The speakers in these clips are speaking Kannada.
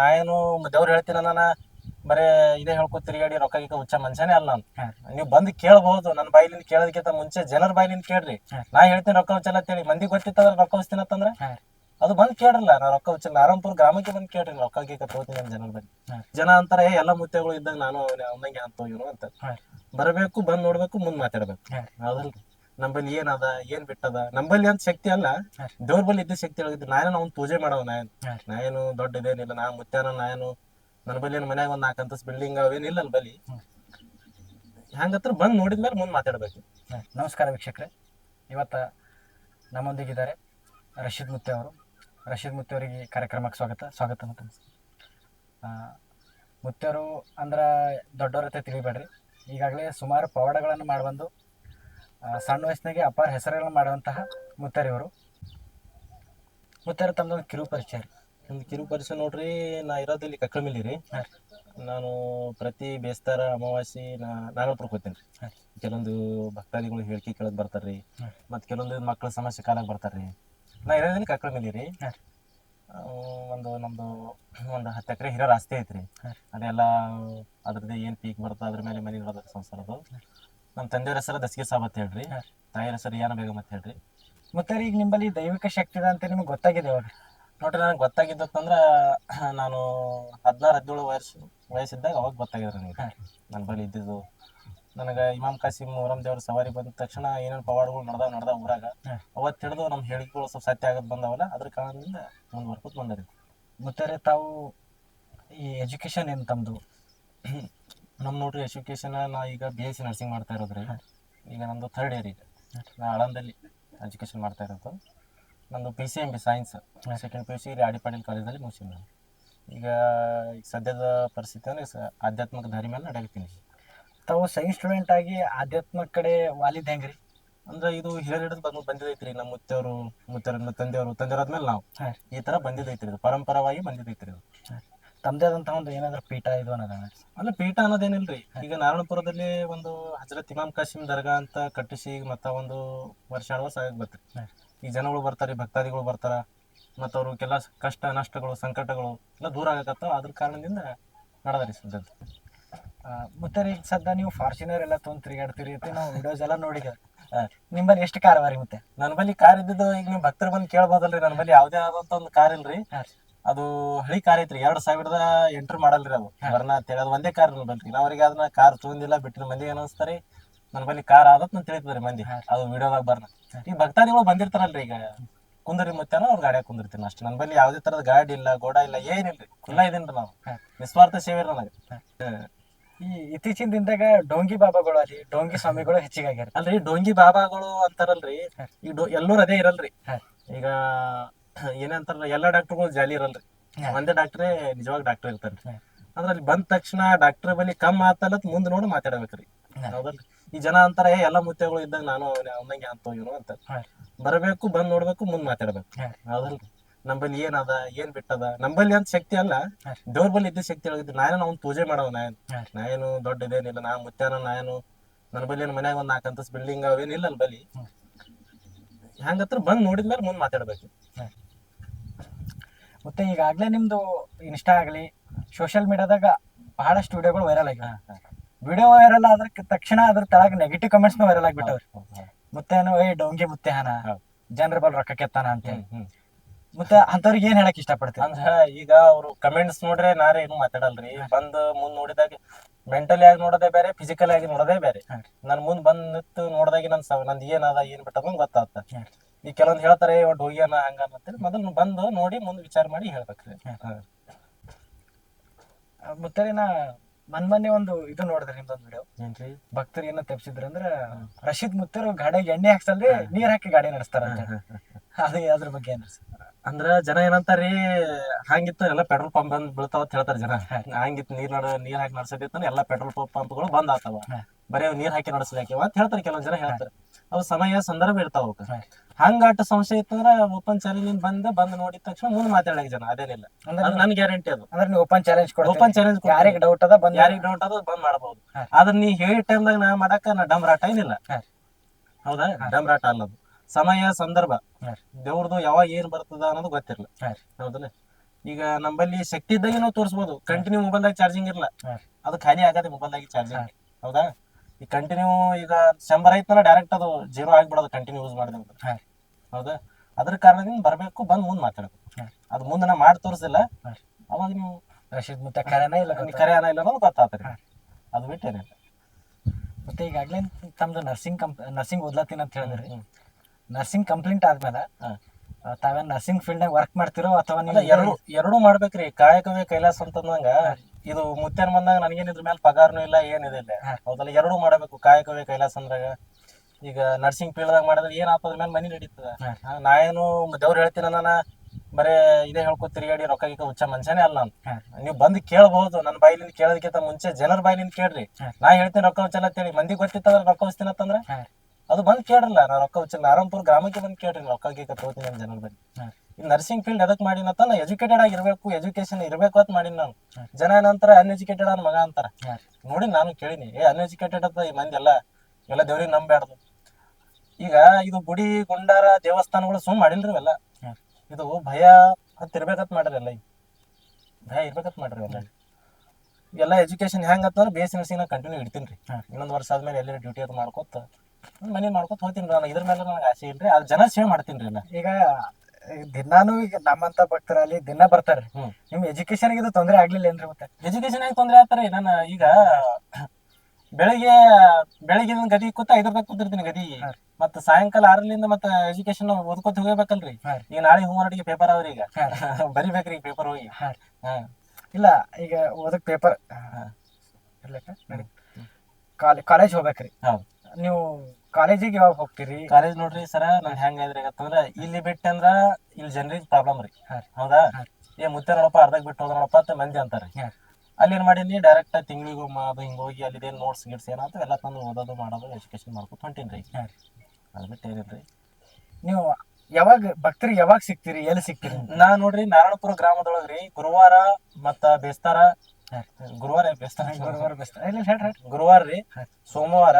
ನಾನು ದೇವ್ರು ಹೇಳ್ತೀನಿ ನಾನು ಬರೇ ಇದೇ ಹೇಳ್ಕೊತ ತಿರುಗಾಡಿ ರೊಕ್ಕ ಗಿಕ್ಕ ಹುಚ್ಚ ಮನುಷ್ಯನೇ ಅಲ್ಲ ನಾನು. ನೀವು ಬಂದು ಕೇಳಬಹುದು ನನ್ನ ಬಾಯಿಲಿಂದ ಕೇಳೋದಕ್ಕಿಂತ ಮುಂಚೆ ಜನರ ಬಾಯಿಲಿಂದ ಕೇಳ್ರಿ. ನಾ ಹೇಳ್ತೀನಿ ರೊಕ್ಕ ಹುಚ್ಚಲ್ಲ ಅಂತೇಳಿ ಮಂದಿ ಗೊತ್ತಿತ್ತಂದ್ರೆ ರೊಕ್ಕ ಹುಚ್ತೀನಿ ಅಂತಂದ್ರೆ ಅದು ಬಂದ್ ಕೇಳ್ರಲ್ಲ ನಾ ರೊಕ್ಕ ಹುಚ್ಚಲ್ಲ ನಾರಾಯಣಪುರ ಗ್ರಾಮಕ್ಕೆ ಬಂದ್ ಕೇಳ್ರಿ ರೊಕ್ಕ ಗಿಕ್ಕ ತಗೋತೀನಿ ಜನರ ಬಳಿ. ಜನ ಅಂತಾರೆ "ಏ, ಎಲ್ಲ ಮುತ್ತೆಗಳು ಇದ್ದಾಗ ನಾನು ಅವನಂಗೆ ಅಂತ ಇವನು ಅಂತ. ಬರಬೇಕು ಬಂದ್ ನೋಡ್ಬೇಕು ಮುಂದ್ ಮಾತಾಡ್ಬೇಕು. ಹೌದಲ್ರಿ ನಂಬಲ್ಲಿ ಏನದ ಏನ್ ಬಿಟ್ಟದ? ನಂಬಲ್ಲಿ ಅಂತ ಶಕ್ತಿ ಅಲ್ಲ. ದೇವ್ರ ಬಲ್ಲಿ ಇದ್ದ ಶಕ್ತಿ ಒಳಗಿದ್ದು. ನಾನು ಅವ್ನ ಪೂಜೆ ಮಾಡವ ನಾನು ನಾ ನಾಯೇನು ದೊಡ್ಡ ಇದೇನಿಲ್ಲ ನಾ ಮುತ್ಯಾನ ನಾನು ನನ್ನ ಬಲ್ಲಿ ಏನ್ ಮನ್ಯಾಗ ಒಂದ್ ನಾಲ್ಕು ಅಂತಸ್ ಬಿಲ್ಡಿಂಗ್ ಅವೇನಿಲ್ಲ ಅಲ್ಲಿ ಬಲಿ? ಹ್ಮ್. ಹಂಗತ್ರ ಬಂದ್ ನೋಡಿದ್ಮೇಲೆ ಮುಂದ್ ಮಾತಾಡ್ಬೇಕು. ನಮಸ್ಕಾರ ವೀಕ್ಷಕರೇ. ಇವತ್ತ ನಮ್ಮೊಂದಿಗಿದ್ದಾರೆ ರಶೀದ್ ಮುತ್ತೆ ಅವರು. ರಶೀದ್ ಮುತ್ತೆ ಅವರಿಗೆ ಕಾರ್ಯಕ್ರಮಕ್ಕೆ ಸ್ವಾಗತ. ಸ್ವಾಗತ ಮತ್ತು ಮುತ್ತೆಯವರು ಅಂದ್ರೆ ದೊಡ್ಡವ್ರ ಹತ್ರ ತಿಳಿಬೇಡ್ರಿ. ಈಗಾಗಲೇ ಸುಮಾರು ಪವಾಡಗಳನ್ನು ಮಾಡಿಬಂದು ಸಣ್ಣ ವಯಸ್ಸಿನಾಗೆ ಅಪಾರ ಹೆಸರುಗಳನ್ನು ಮಾಡುವಂತಹ ಮುತ್ತರಿಯವರು ಮುತ್ತಾರ ತಮ್ಮದೊಂದು ಕಿರು ಪರಿಚಯ ರೀ. ಒಂದು ಕಿರು ಪರಿಚಯ ನೋಡ್ರಿ ನಾ ಇರೋದು ಇಲ್ಲಿ ಕಕ್ಕಳಮಿಲ್ಲಿ ರೀ. ನಾನು ಪ್ರತಿ ಬೇಸ್ತಾರ ಅಮಾವಾಸ್ಯೆ ನಾ ನಾಗಲ್ಪುರಕ್ಕೆ ಹೋಗ್ತೀನಿ ರೀ. ಕೆಲವೊಂದು ಭಕ್ತಾದಿಗಳು ಹೇಳಿಕೆ ಕೇಳಕ್ ಬರ್ತಾರೆ ರೀ. ಮತ್ತ್ ಕೆಲವೊಂದು ಮಕ್ಕಳ ಸಮಸ್ಯೆ ಕಾಲಾಗ ಬರ್ತಾರ್ರಿ ನಾ ಇರೋದಿಲ್ಲಿ ಕಕ್ಕಳಮಿಲ್ಲಿ ರೀ. ಒಂದು ನಮ್ದು ಒಂದು ಹತ್ತು ಎಕರೆ ಹಿರಿಯರ ಆಸ್ತಿ ಐತ್ರಿ. ಅದೆಲ್ಲ ಅದ್ರದ್ದು ಏನ್ ಪೀಕ್ ಬರ್ತದೆ ಅದ್ರ ಮೇಲೆ ಮನೆ ನೋಡೋದ್ರ ಸಂಸಾರದು ನಮ್ಮ ತಂದೆಯವ್ರ ಹೆಸರು ದಸ್ಗಿ ಸಾಬ್ ಅಂತ ಹೇಳ್ರಿ. ತಾಯಿಯರ ತಾಯಿಯ ಹೆಸರು ಯಾನ ಬೇಗ ಅಂತ ಹೇಳ್ರಿ. ಮತ್ತೆ ಈಗ ನಿಮ್ಮಲ್ಲಿ ದೈವಿಕ ಶಕ್ತಿ ಇದೆ ಅಂತ ನಿಮ್ಗೆ ಗೊತ್ತಾಗಿದೆ ಇವಾಗ. ನೋಡ್ರಿ ನನಗೆ ಗೊತ್ತಾಗಿದ್ದತ್ತಂದ್ರ ನಾನು ಹದಿನಾರು ಹದಿನೇಳು ವಯಸ್ಸು ವಯಸ್ಸಿದ್ದಾಗ ಅವಾಗ ಗೊತ್ತಾಗಿದ್ರು ನನಗೆ. ನನ್ನ ಬಳಿ ಇದ್ದಿದ್ದು. ನನಗೆ ಇಮಾಮ್ ಕಾಸಿಮ್ ಊರಮ್ ದೇವ್ರ ಸವಾರಿ ಬಂದ ತಕ್ಷಣ ಏನೇನು ಪವಾಡಗಳು ನಡ್ದಾವ ನಡ್ದಾವ ಊರಾಗ. ಅವತ್ತು ಹಿಡಿದು ನಮ್ಮ ಹೇಳಿಕೆಗಳು ಸ್ವಲ್ಪ ಸತ್ಯ ಆಗೋದು ಬಂದವಲ್ಲ ಅದ್ರ ಕಾರಣದಿಂದ ಮುಂದುವರ್ಕೊತ ಬಂದರಿ ಮುತ್ತರೆ ತಾವು ಈ ಎಜುಕೇಶನ್ ಏನು ತಮ್ಮದು ನಮ್ಮ ನೋಡ್ರಿ ಎಜುಕೇಶನ್ ನಾ ಈಗ ಬಿ ಎಸ್ ಸಿ ನರ್ಸಿಂಗ್ ಮಾಡ್ತಾ ಇರೋದ್ರಿ. ಈಗ ನಮ್ಮದು ಥರ್ಡ್ ಇಯರ್ ಈಗ. ನಾ ಆಳಂದಲ್ಲಿ ಎಜುಕೇಶನ್ ಮಾಡ್ತಾ ಇರೋದು. ನಂದು P C M B science second P U C ಇಲ್ಲಿ ಆಡಿ ಪಾಟೀಲ್ ಕಾಲೇಜಲ್ಲಿ ಮುಗಿಸಿದ್ದೆ ನಾನು. ಈಗ ಈಗ ಸದ್ಯದ ಪರಿಸ್ಥಿತಿ ಅಂದರೆ ಸ- ಆಧ್ಯಾತ್ಮಿಕ ದಾರಿ ಮೇಲೆ ನಡೆಯುತ್ತೀನಿ ತಾವು ಸೈನ್ಸ್ ಸ್ಟೂಡೆಂಟ್ ಆಗಿ ಆಧ್ಯಾತ್ಮ ಕಡೆ ವಾಲಿದ್ ಹೆಂಗ್ರಿ? ಅಂದ್ರೆ ಇದು ಹಿರಿಯರ್ ಹಿಡಿದು ಬಂದು ಬಂದಿದೈತ್ರಿ. ನಮ್ಮ ಮುತ್ತೆಯವರು ಮುತ್ತೆಯವ್ರ ತಂದೆಯವರು ತಂದೆಯವ್ರಾದ್ಮೇಲೆ ನಾವು. ಈ ತರ ಬಂದಿದೈತ್ರಿ ಇದು. ಪರಂಪರವಾಗಿ ಬಂದಿದೈತ್ರಿ ಇದು. ತಮ್ಮದೇ ಆದಂತಹ ಒಂದು ಏನಾದ್ರು ಪೀಠ ಇದು ಅನ್ನೋದ ಅಲ್ಲ, ಪೀಠ ಅನ್ನೋದೇನಿಲ್ರಿ. ಈಗ ನಾರಾಯಣಪುರದಲ್ಲಿ ಒಂದು ಹಜರತ್ ಇಮಾಮ್ ಕಾಶಿಮ್ ದರ್ಗಾ ಅಂತ ಕಟ್ಟಿಸಿ ಮತ್ತ ಒಂದು ವರ್ಷ ಎರಡು ವರ್ಷ ಆಗಿ ಬರ್ತೀರಿ. ಈ ಜನಗಳು ಬರ್ತಾರೆ, ಭಕ್ತಾದಿಗಳು ಬರ್ತಾರ, ಮತ್ತು ಅವ್ರು ಕೆಲ ಕಷ್ಟ ನಷ್ಟಗಳು ಸಂಕಟಗಳು ಎಲ್ಲ ದೂರ ಆಗಕತ್ತಾವ ಅದ್ರ ಕಾರಣದಿಂದ ನಡೆದ್ರಿ ಸದ್ಯದ್ದು ಮತ್ತೆ ಈಗ ಸದ್ಯ ನೀವು ಫಾರ್ಚುನರ್ ಎಲ್ಲ ತೊಗೊಂಡ್ ತಿರುಗಾಡ್ತೀರಿ ಅಂತ ನಾವು ವಿಡಿಯೋಸ್ ಎಲ್ಲ ನೋಡಿದ್ದೇವೆ. ನಿಮ್ಮಲ್ಲಿ ಎಷ್ಟು ಕಾರವಾರಿ ಮತ್ತೆ? ನನ್ನ ಬಳಿ ಕಾರ್ ಇದ್ದಿದ್ದು ಈಗ ನೀವು ಭಕ್ತರು ಬಂದು ಕೇಳ್ಬೋದಲ್ರಿ ನನ್ನ ಬಳಿ ಯಾವುದೇ ಆದಂತ ಒಂದು ಕಾರ್ ಇಲ್ರಿ. ಅದು ಹಳಿ ಕಾರ್ ಐತ್ರಿ. ಎರಡ್ ಸಾವಿರದ ಎಂಟರ್ ಮಾಡಲ್ರಿ ಅದು. ಬರ್ನ ತೆಗೆದ ಒಂದೇ ಕಾರ್ ಬಲ್ರಿ. ಅವ್ರಿಗೆ ಅದನ್ನ ಕಾರ್ ತೊಗೊಂಡಿಲ್ಲ ಬಿಟ್ಟಿನ ಮಂದಿ ಏನ್ ಅನ್ಸ್ತಾರಿ? ನನ್ನ ಬಳಿ ಕಾರ್ ಆದತ್ ಅಂತ ತಿಳಿತದ್ರಿ ಮಂದಿ. ಅದು ವಿಡಿಯೋದಾಗ ಬರ್ನ. ಈ ಭಕ್ತಾದಿಗಳು ಬಂದಿರ್ತಾರಲ್ರಿ ಈಗ. ಕುಂದರಿ ಮುತ್ತಾನ ಅವ್ರ ಗಾಡಿಯಾಗ ಕುಂದಿರ್ತೀನಿ ಅಷ್ಟೇ. ನನ್ನ ಬಳಿ ಯಾವುದೇ ತರದ ಗಾಡಿ ಇಲ್ಲ ಗೋಡ ಇಲ್ಲ ಏನಿಲ್ರಿ. ಖುಲ್ಲ ಇದೇನ್ರಿ ನಾವು. ನಿಸ್ವಾರ್ಥ ಸೇವೆ ನನಗೆ ಈ ಇತ್ತೀಚಿನ ದಿನದಾಗ ಡೋಂಗಿ ಬಾಬಾಗಳು ಅಲ್ಲಿ ಡೋಂಗಿ ಸ್ವಾಮಿಗಳು ಹೆಚ್ಚಿಗೆ ಆಗ್ಯಾರ ಅಲ್ರಿ ಡೋಂಗಿ ಬಾಬಾಗಳು ಅಂತಾರಲ್ರಿ. ಈ ಈಗ ಡೋ ಎಲ್ಲರೂ ಅದೇ ಇರಲ್ರಿ. ಈಗ ಏನೇ ಅಂತಾರಲ್ಲ ಎಲ್ಲಾ ಡಾಕ್ಟರ್ಗಳು ಜಾಲಿ ಇರಲ್ರಿ. ಒಂದೇ ಡಾಕ್ಟ್ರೇ ನಿಜವಾಗ ಡಾಕ್ಟರ್ ಇರ್ತಾರ್ರಿ. ಅದ್ರಲ್ಲಿ ಬಂದ ತಕ್ಷಣ ಡಾಕ್ಟರ್ ಬಳಿ ಕಮ್ ಆತಲ್ಲತ್ ಮುಂದ್ ನೋಡಿ ಮಾತಾಡ್ಬೇಕ್ರಿ. ಹೌದಲ್ರಿ? ಈ ಜನ ಅಂತಾರ "ಏ, ಎಲ್ಲಾ ಮುತ್ತೆಗಳು ಇದ್ದಾಗ ನಾನು ಅವನಂಗೆ ಅಂತ ಇವನು ಅಂತ. ಬರಬೇಕು ಬಂದ್ ನೋಡ್ಬೇಕು ಮುಂದ್ ಮಾತಾಡ್ಬೇಕು. ಹೌದಲ್ರಿ? ನಂಬಲ್ಲಿ ಏನದ ಏನ್ ಬಿಟ್ಟದ? ನಂಬಲ್ಲಿ ಅಂತ ಶಕ್ತಿ ಅಲ್ಲ ಬಲ್ಲಿ ಇದ್ದ ಶಕ್ತಿ ಒಳಗಿದ್ದು ನಾನೇನು ಅವ್ನ ಪೂಜೆ ಮಾಡವ್ ನಾಯನ್. ನಾಯೇನು ದೊಡ್ಡ ಇದೇನಿಲ್ಲ ನಾ ಮುತ್ಯಾನ ನಾಯನು ನನ್ನ ಬಲ್ಲಿ ಏನ್ ಮನ್ಯಾಗ ಒಂದ್ ನಾಲ್ಕು ಅಂತಸ್ ಬಿಲ್ಡಿಂಗ್ ಅವೇನಿಲ್ಲ ಅಲ್ಲಿ ಬಲಿ. ಹಂಗತ್ರ ಬಂದ್ ನೋಡಿದ್ಮೇಲೆ ಮುಂದ್ ಮಾತಾಡ್ಬೇಕು. ಮತ್ತೆ ಈಗಾಗಲೇ ನಿಮ್ದು ಇನ್ಸ್ಟಾ ಆಗಲಿ ಸೋಷಿಯಲ್ ಮೀಡಿಯಾದಾಗ ಬಹಳಷ್ಟು ವಿಡಿಯೋಗಳು ವೈರಲ್ ಆಗಿವೆ ವಿಡಿಯೋ ವೈರಲ್ ಆದ್ರ ತಕ್ಷಣ ಅದ್ರ ತಳಗ ನೆಗೆಟಿವ್ ಕಮೆಂಟ್ಸ್ ವೈರಲ್ ಆಗಿಬಿಟ್ಟವ್ರಿ. ಮುತ್ತೇನು ಏ ಡೋಂಗಿ ಮುತ್ತೆ ಹಾನ. ಹೌದ್. ಜನರ ಬಲ್ ರೊಕ್ಕ ಕೆತ್ತಾನ ಅಂತ. ಹ್ಮ್ ಮತ್ತೆ ಅಂತವ್ರಿಗೆ ಏನ್ ಹೇಳಕ್ ಇಷ್ಟಪಡ್ತೀವಿ ಅಂದ್ರ ಈಗ ಅವ್ರು ಕಮೆಂಟ್ಸ್ ನೋಡ್ರೆ ನಾರೇ ಏನು ಮಾತಾಡಲ್ರಿ. ಬಂದ್ ಮುಂದ್ ನೋಡಿದಾಗ ಮೆಂಟಲಿ ಆಗಿ ನೋಡೋದೇ ಬೇರೆ ಫಿಸಿಕಲ್ ಆಗಿ ನೋಡೋದೇ ಬೇರೆ. ನನ್ ಮುಂದ್ ಬಂದ್ ನಿಂತು ನೋಡಿದಾಗ ನನ್ ನಂದ್ ಏನದ ಏನ್ ಬಿಟ್ಟದ ಗೊತ್ತಾಗ್ತ ಹ್ಮ್. ಈಗ ಕೆಲವೊಂದು ಹೇಳ್ತಾರೆ ಒಟ್ಟು ಹೋಗ್ಯಾನ ಹಂಗ ಅಂತೇಳಿ ಮೊದಲು ಬಂದು ನೋಡಿ ಮುಂದೆ ವಿಚಾರ ಮಾಡಿ ಹೇಳ್ಬೇಕ್ರಿ. ಹ್ಮ್. ಹ್ಮ್. ಮತ್ತೆ ನಾ ಮನ್ ಮೊನ್ನೆ ಒಂದು ಇದು ನೋಡಿದ್ರಿ ನಿಮ್ದೊಂದು ವಿಡಿಯೋ ಏನ್ರಿ? ಭಕ್ತರು ಏನ ತಪ್ಸಿದ್ರ ಅಂದ್ರ ರಶೀದ್ ಮುತ್ತರು ಗಾಡಿಗೆ ಎಣ್ಣೆ ಹಾಕ್ಸಲ್ರಿ ನೀರ್ ಹಾಕಿ ಗಾಡಿ ನಡೆಸ್ತಾರ ಅದೇ ಅದ್ರ ಬಗ್ಗೆ ಏನ್ ಅಂದ್ರ ಜನ ಏನಂತಾರಿ ಹಂಗಿತ್ತು ಎಲ್ಲ ಪೆಟ್ರೋಲ್ ಪಂಪ್ ಬಂದ್ ಬೀಳ್ತಾವ ಅಂತ ಹೇಳ್ತಾರ ಜನ. ಹಂಗಿತ್ತು ನೀರ್ ನಡ ನೀರ್ ಹಾಕಿ ನಡ್ಸದಿತ್ತ ಎಲ್ಲ ಪೆಟ್ರೋಲ್ ಪಂಪ್ ಪಂಪ್ಗಳು ಬಂದ್ ಆತಾವ ಬರೇ ನೀರ್ ಹಾಕಿ ನಡ್ಸ್ಲಾಕಿವ ಅಂತ ಹೇಳ್ತಾರೆ ಕೆಲವೊಂದ್ ಜನ ಹೇಳ್ತಾರೆ. ಅವು ಸಮಯ ಸಂದರ್ಭ ಇರ್ತಾವ. ಹಂಗಾಟ ಸಂಶಯ ಇತ್ತಂದ್ರ ಓಪನ್ ಚಾಲೆಂಜ್ ಬಂದ ಬಂದ್ ನೋಡಿದ ತಕ್ಷಣ ಮುಂದ್ ಮಾತಾಡಕ್ ಜನ ಅದೇನಿಲ್ಲ. ಅಂದ್ರೆ ಅದು ನನ್ ಗ್ಯಾರಂಟಿ ಅದು. ಅಂದ್ರೆ ನೀವು ಓಪನ್ ಚಾಲೆಂಜ್ ಕೊಡ ಓಪನ್ ಚಾಲೆಂಜ್ ಯಾರಿಗೆ ಡೌಟ್ ಅದ ಬಂದ್ ಯಾರಿಗ್ ಡೌಟ್ ಅದ ಬಂದ್ ಮಾಡಬಹುದು ಅದನ್ನ ಆದ್ರ ನೀ ಹೇಳಿ ಟೈಮ್ದಾಗ ನಾ ಮಾಡಾಕ ನಾ ಡಮ್ರಾಟ ಏನಿಲ್ಲ. ಹೌದಾ? ಡಮ್ರಾಟ ಅಲ್ಲದು ಸಮಯ ಸಂದರ್ಭ. ದೇವ್ರದು ಯಾವಾಗ ಏನ್ ಬರ್ತದ ಅನ್ನೋದು ಗೊತ್ತಿರಲ್ಲ. ಹೌದಲ್ಲ? ಈಗ ನಮ್ಮಲ್ಲಿ ಶಕ್ತಿ ಇದ್ದಾಗ ನಾವು ತೋರಿಸ್ಬೋದು. ಕಂಟಿನ್ಯೂ ಮೊಬೈಲ್ದಾಗ ಚಾರ್ಜಿಂಗ್ ಇರಲ್ಲ. ಅದು ಖಾಲಿ ಮೊಬೈಲ್ ದಾಗ ಚಾರ್ಜಿಂಗ್. ಹೌದಾ? ಈ ಕಂಟಿನ್ಯೂ ಈಗ ಶಂಬರ್ ಐತಲ್ಲ ಡೈರೆಕ್ಟ್ ಅದು ಜೀರೋ ಆಗ್ಬಿಡೋದು ಕಂಟಿನ್ಯೂ ಯೂಸ್ ಮಾಡಿದ್ರೆ. ಹೌದಾ? ಅದ್ರ ಕಾರಣದಿಂದ ಬರಬೇಕು ಬಂದ್ ಮುಂದ್ ಮಾತಾಡಬೇಕು. ಅದ್ ಮುಂದೆ ನಾ ಮಾಡಿ ತೋರಿಸಿಲ್ಲ. ಅವಾಗ ನೀವು ರಶೀದ್ ಮುತ್ತ ಕರೆನ ಇಲ್ಲ ನಿಮ್ಗೆ ಕರೆ ಇಲ್ಲ ಅನ್ನೋದು ಗೊತ್ತಾಗ್ತದೆ. ಅದು ಬಿಟ್ಟೇನಿಲ್ಲ ಮತ್ತೆ ಈಗಾಗಲೇ ತಮ್ದು ನರ್ಸಿಂಗ್ ಕಂಪ್ ನರ್ಸಿಂಗ್ ಓದ್ಲತ್ತೀನಿ ಅಂತ ಹೇಳಿದ್ರಿ. ನರ್ಸಿಂಗ್ ಕಂಪ್ಲೀಟ್ ಆದ್ಮೇಲೆ ತಾವೇನ್ ನರ್ಸಿಂಗ್ ಫೀಲ್ಡ್ನಾಗ ವರ್ಕ್ ಮಾಡ್ತಿರೋ ಅಥವಾ ನೀವು ಎರಡು ಎರಡು ಮಾಡ್ಬೇಕ್ರಿ. ಕಾಯಕವೇ ಕೈಲಾಸ ಅಂತಂದಂಗ ಇದು ಮುತ್ತೇನ್ ಬಂದಾಗ ನನಗೇನಿದ್ರ ಮೇಲೆ ಪಗಾರನು ಇಲ್ಲ ಏನಿದಿಲ್ಲ. ಹೌದಲ್ಲ ಎರಡು ಮಾಡಬೇಕು ಕಾಯಕವೇ ಕೈಲಾಸ ಅಂದ್ರಾಗ. ಈಗ ನರ್ಸಿಂಗ್ ಫೀಲ್ಡ್ದಾಗ ಮಾಡಿದ್ರೆ ಏನ್ ಆಗ್ತದ್ರ ಮೇಲೆ ಮನಿ ನಡೀತದ. ನಾ ಏನು ದೇವ್ರು ಹೇಳ್ತೀನಿ ನಾನು ಬರೇ ಇದೇ ಹೇಳ್ಕೊತ ತಿರುಗಾಡಿ ರೊಕ್ಕ ಗಿಕ್ಕ ಹುಚ್ಚ ಮನುಷ್ಯನೇ ಅಲ್ಲ ನಾನು. ನೀವು ಬಂದು ಕೇಳಬಹುದು ನನ್ನ ಬಾಯಿಲಿಂದ ಕೇಳೋದಕ್ಕಿಂತ ಮುಂಚೆ ಜನರ ಬಾಯಿಲಿಂದ ಕೇಳ್ರಿ. ನಾ ಹೇಳ್ತೀನಿ ರೊಕ್ಕ ಹುಚ್ಚಲ್ಲ ಅಂತೇಳಿ. ಮಂದಿ ಗೊತ್ತಿತ್ತಂದ್ರೆ ರೊಕ್ಕ ಹುಚ್ತೀನಿ ಅಂತಂದ್ರೆ. ಅದು ಬಂದ್ ಕೇಳ್ರಲ್ಲ ನಾ ರೊಕ್ಕ ಹುಚ್ಚಲ್ಲ ಆರಂಪುರ ಗ್ರಾಮಕ್ಕೆ ಬಂದ್ ಕೇಳ್ರಿ ರೊಕ್ಕ ಗಿಕ್ಕ ತಗೋತೀನಿ ನನ್ನ ಜನರ ಬಳಿ. ಈ ನರ್ಸಿಂಗ್ ಫೀಲ್ಡ್ ಎದಕ್ ಮಾಡಿನತ್ತ ನಾ ಎಜುಕೇಟೆಡ್ ಆಗಿರ್ಬೇಕು ಎಜುಕೇಶನ್ ಇರ್ಬೇಕು ಅಂತ ಮಾಡಿನ ನಾನು. ಜನ ಏನಂತಾರ ಅನ್ಎಜುಕೇಟೆಡ್ ಅನ್ ಮಗ ಅಂತಾರ. ನೋಡಿ ನಾನು ಕೇಳಿನಿ. ಏ ಅನ್ಎಜುಕೇಟೆಡ್ ಅಂತ ಈ ಮಂದಿ ಎಲ್ಲ ಎಲ್ಲ ದೇವ್ರಿಗೆ ನಂಬ್ಯಾಡ್ದು. ಈಗ ಇದು ಗುಡಿ ಗುಂಡಾರ ದೇವಸ್ಥಾನಗಳು ಸುಮ್ ಮಾಡಿಲ್ರಿ ಇವೆಲ್ಲ. ಇದು ಭಯ ಹತ್ತಿರ್ಬೇಕತ್ ಮಾಡ್ರಿ ಎಲ್ಲ ಈಗ. ಭಯ ಇರ್ಬೇಕತ್ ಮಾಡ್ರಿ ಎಲ್ಲ. ಎಲ್ಲ ಎಜುಕೇಶನ್ ಹೆಂಗ್ ಅಂತಂದ್ರೆ ಬೇಸ್ ನರ್ಸಿಂಗ್ ಕಂಟಿನ್ಯೂ ಇಡ್ತೀನಿ ರೀ ಇನ್ನೊಂದು ವರ್ಷ ಆದ್ಮೇಲೆ ಎಲ್ಲರೂ ಡ್ಯೂಟಿ ಅದು ಮಾಡ್ಕೊತ ಮನೆ ಮಾಡ್ಕೊತ ಹೋಗ್ತೀನಿ ನಾನು. ಇದ್ರ ಮೇಲೆ ನನಗೆ ಆಸೆ ಇಲ್ರಿ. ಅದು ಜನ ಸೇವೆ ಮಾಡ್ತೀನಿ ರೀ ಈಗ ದಿನಾನು ಈಗ ನಮ್ಮಂತ ಭಕ್ತರಲ್ಲಿ ದಿನ ಬರ್ತಾರೆ. ನಿಮ್ಮ ನಿಮ್ ಎಜುಕೇಶನ್ ಇದು ತೊಂದರೆ ಆಗ್ಲಿಲ್ಲ ಏನ್ರಿ ಮತ್ತೆ? ಎಜುಕೇಶನ್ ಹೆಂಗ್ ತೊಂದ್ರೆ ಆಗ್ತಾರೆ ನಾನು ಈಗ ಬೆಳಿಗ್ಗೆ ಬೆಳಿಗ್ಗೆ ಗದಿ ಕೂತ ಐದರದಾಗ ಕೂತಿರ್ತೀನಿ ಗದಿ. ಮತ್ತ ಸಾಯಂಕಾಲ ಆರರಿಂದ ಮತ್ತ ಎಜುಕೇಶನ್ ಓದ್ಕೊತ ಹೋಗಬೇಕಲ್ರಿ. ಈಗ ನಾಳೆ ಹೋಮ್ವರ್ಕ್ಗೆ ಪೇಪರ್ ಅವ್ರಿ ಈಗ. ಬರಿಬೇಕ್ರಿ ಈಗ ಪೇಪರ್ ಹೋಗಿ. ಇಲ್ಲ ಈಗ ಓದಕ್ ಪೇಪರ್ ಕಾಲೇಜ್ ಹೋಗ್ಬೇಕ್ರಿ. ನೀವು ಕಾಲೇಜಿಗೆ ಯಾವಾಗ ಹೋಗ್ತೀರಿ? ಕಾಲೇಜ್ ನೋಡ್ರಿ ಸರ ನನ್ ಹೆಂಗ್ ಐದ್ರಿ ಅಂತಂದ್ರ ಇಲ್ಲಿ ಬಿಟ್ಟಂದ್ರ ಇಲ್ಲಿ ಜನರಿಗೆ ಪ್ರಾಬ್ಲಮ್ ರೀ. ಹೌದಾ. ಏ ಮುತ್ತೆ ನೋಡಪ್ಪ ಅರ್ಧಕ್ ಬಿಟ್ಟು ಹೋದ್ರಪ್ಪ ಅಂತ ಮಂದಿ ಅಂತಾರೆ. ಅಲ್ಲಿ ಏನ್ ಮಾಡೀನಿ ಡೈರೆಕ್ಟ್ ತಿಂಗಳಿಗೆ ಅದು ಹಿಂಗೆ ಹೋಗಿ ಅಲ್ಲಿ ನೋಟ್ಸ್ ಗಿಟ್ಸ್ ಏನಾಯ್ತು ಎಲ್ಲ ತಂದು ಓದೋದು ಮಾಡೋದು ಎಜುಕೇಶನ್ ಮಾಡ್ಕೊತ ಹೊಂಟೀನಿ ರೀ ಅದು ಬಿಟ್ಟು ಏನಿಲ್ರಿ. ನೀವು ಯಾವಾಗ ಭಕ್ತರಿಗೆ ಯಾವಾಗ ಸಿಗ್ತೀರಿ ಎಲ್ಲಿ ಸಿಗ್ತೀರಿ? ನಾ ನೋಡ್ರಿ ನಾರಾಯಣಪುರ ಗ್ರಾಮದೊಳಗ್ರಿ ಗುರುವಾರ ಮತ್ತ ಬೇಸ್ತಾರ. ಗುರುವಾರ ಬೇಸ್ತಾರ? ಗುರುವಾರ ಬೇಸ್ತಾರ. ಇಲ್ಲ ಹೇಳ್ರಿ. ಗುರುವಾರ ರೀ ಸೋಮವಾರ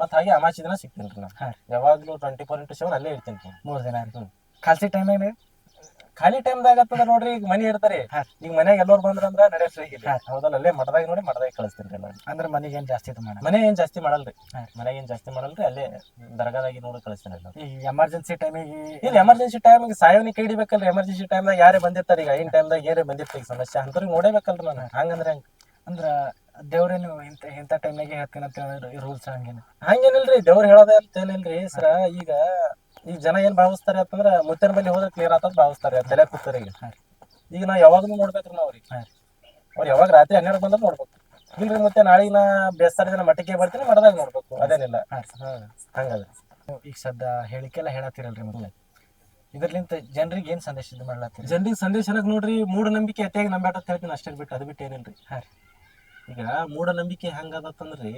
ಮತ್ತೆ ಹಾಗೆ ಅಮಾಚಿ ದಿನ ಸಿಗ್ತೀನಿ ರೀ ನಾ ಯಾವಾಗಲೂ ಟ್ವೆಂಟಿ ಫೋರ್ ಇಂಟು ಸೆವೆನ್ ಅಲ್ಲೇ ಇರ್ತೀನಿ ಮೂರು ಮೂರ್ ದಿನ ಇರ್ತೀನಿ. ಖಾಲಿ ಟೈಮ್ ಏನ್ರಿ ಖಾಲಿ ಟೈಮ್ದಾಗ ದಾಗ ನೋಡ್ರಿ ಈಗ ಮನಿ ಇರ್ತಾರೆ ಹಾ. ಈಗ ಮನ್ಯಾಗ ಎಲ್ಲೋರ್ ಬಂದ್ರಂದ್ರ ನಡೆಸ್ರಿ ಈಗ ಹೌದಲ್ಲ ಅಲ್ಲೇ ಮಠದಾಗ ನೋಡಿ ಮಠದಾಗ ಕಳಿಸ್ತೀನಿ ಎಲ್ಲ ಅಂದ್ರೆ ಮನೆಗೆ ಏನ್ ಜಾಸ್ತಿ ಮಾಡ ಮನೆ ಏನ್ ಜಾಸ್ತಿ ಮಾಡಲ್ರಿ. ಮನೆಗೆ ಏನ್ ಜಾಸ್ತಿ ಮಾಡಲ್ರಿ ಅಲ್ಲೇ ದರ್ಗಾದಾಗಿ ನೋಡಿ ಕಳಿಸ್ತೀನಿ ಎಲ್ಲ ಈಗ ಎಮರ್ಜೆನ್ಸಿ ಟೈಮಿಗೆ ಇಲ್ಲಿ ಎಮರ್ಜೆನ್ಸಿ ಟೈಮಿಗೆ ಸಾಯೋನಿ ಕೈಡಿಬೇಕಲ್ರಿ ಹಿಡಿಬೇಕಲ್ರಿ. ಎಮರ್ಜೆನ್ಸಿ ಟೈಮ್ದಾಗ ಯಾರೇ ಬಂದಿರ್ತಾರೆ ಈಗ ಐನ್ ಟೈಮ್ದಾಗ ಯಾರೇ ಬಂದಿರ್ತಾರೆ ಈಗ ಸಮಸ್ಯೆ. ಅಂಥವ್ರಿಗೆ ನೋಡೇಬೇಕಲ್ರಿ ನಾನು. ಹಂಗಂದ್ರೆ ಹೆಂಗ್? ಅಂದ್ರ ದೇವ್ರೇನು ಇಂತ ಇಂಥ ಟೈಮ್ನಾಗೆ ಹೇಳ್ತೀನಿ ಅಂತ ಹೇಳಿದ್ರೆ ರೂಲ್ಸ್ ಹಂಗೇನು. ಹಂಗೇನಿಲ್ರಿ ದೇವ್ರು ಹೇಳೋದೇ ಅಂತ ಏನಿಲ್ರಿ ಸರ. ಈಗ ಈಗ ಜನ ಏನ್ ಭಾವಿಸ್ತಾರೆ ಅಂತಂದ್ರೆ ಮುತ್ತಿನ ಬಲ್ಲಿ ಹೋದ್ರೆ ಕ್ಲಿಯರ್ ಆತದ ಭಾವಿಸ್ತಾರೆ ತಲೆ ಕೂತಾರೆ ಈಗ. ನಾವ್ ಯಾವಾಗ್ಲೂ ನೋಡ್ಬೇಕ್ರಿ ನಾವ್ರಿ ರೀ. ಅವ್ರು ಯಾವಾಗ ರಾತ್ರಿ ಹನ್ನೆರಡು ಬಂದ್ರೆ ನೋಡ್ಬೇಕು. ಇಲ್ರಿ ಮತ್ತೆ ನಾಳೆ ನಾ ಬೇಸ್ತಾರ ಜನ ಮಟ್ಟಿಗೆ ಬರ್ತೀನಿ ಮಠದಾಗ ನೋಡ್ಬೇಕು. ಅದೇನಿಲ್ಲ. ಹಂಗದ. ಈಗ ಸದ್ದ ಹೇಳಿಕೆಲ್ಲ ಹೇಳತ್ತಿರಲ್ರಿ ಮತ್ತೆ? ಇದರ್ಲಿಂತ ಜನರಿಗೆ ಏನ್ ಸಂದೇಶ ಇದು ಮಾಡ್ಲತ್ತೀರಿ? ಜನರಿಗೆ ಸಂದೇಶ ಅನ್ನಕ್ ನೋಡ್ರಿ ಮೂಢನಂಬಿಕೆ ಅತಿಯಾಗಿ ನಂಬ್ಯಾಟ ಅಂತ ಹೇಳ್ತೀನಿ ಅಷ್ಟೇ ಬಿಟ್ಟು ಅದು ಬಿಟ್ಟು ಏನಿಲ್ರಿ. ಹಾ. ಈಗ ಮೂಢನಂಬಿಕೆ ಹೆಂಗದತ್ತಂದ್ರಿ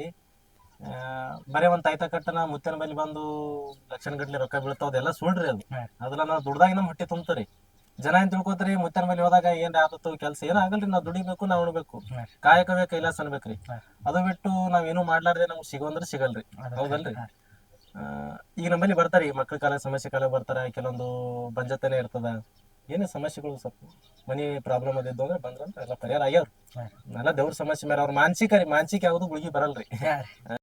ಬರೇ ಒಂದ್ ತಾಯ್ತ ಕಟ್ಟನ ಮುತ್ತಿನ ಮೇಲೆ ಬಂದು ಲಕ್ಷಣ ಗಟ್ಲೆ ರೊಕ್ಕ ಬೀಳ್ತಾವ ಅದೆಲ್ಲ ಸುಳ್ರಿ ಅದು. ಅದ್ರ ನಾವ್ ನಾವು ದುಡ್ದಾಗ ನಮ್ ಹೊಟ್ಟೆ ತುಂಬ್ತರಿ ಜನ ಏನ್ ತಿಳ್ಕೊತಾರಿ ಮುತ್ತಿನ ಮೇಲೆ ಹೋದಾಗ ಏನ್ ಆಗತ್ತೋ ಕೆಲಸ ಏನ್ ಆಗಲ್ರಿ ನಾವು ದುಡಿಬೇಕು ನಾವ್ ಉಣ್ಬೇಕು. ಕಾಯಕವೇ ಕೈಲಾಸ ಅನ್ಬೇಕ್ರಿ. ಅದು ಬಿಟ್ಟು ನಾವೇನು ಮಾಡ್ಲಾರ್ದೆ ನಮ್ಗೆ ಸಿಗೋಂದ್ರೆ ಸಿಗಲ್ರಿ. ಹೌದಲ್ರಿ? ಆ, ಈಗ ನಮ್ಮಲ್ಲಿ ಬರ್ತಾರೆ ಮಕ್ಳ ಮಕ್ಕಳ ಕಾಲ ಸಮಸ್ಯೆ ಕಾಲ ಬರ್ತಾರ ಕೆಲವೊಂದು ಬಂಜತನೇ ಇರ್ತದ. ಏನೇ ಸಮಸ್ಯೆಗಳು ಸ್ವಲ್ಪ ಮನಿ ಪ್ರಾಬ್ಲಮ್ ಅದಿದ್ದು ಅಂದ್ರೆ ಬಂದ್ರಂತ ಎಲ್ಲ ಪರಿಹಾರ ಆಗ್ಯಾವ್ರಿ. ಎಲ್ಲ ದೇವ್ರ ಸಮಸ್ಯೆ ಮೇಲೆ ಅವ್ರ ಮಾನಸಿಕ ರೀ ಮಾನಸಿಕ ಯಾವುದು ಗುಳಿಗೆ ಬರಲ್ರಿ.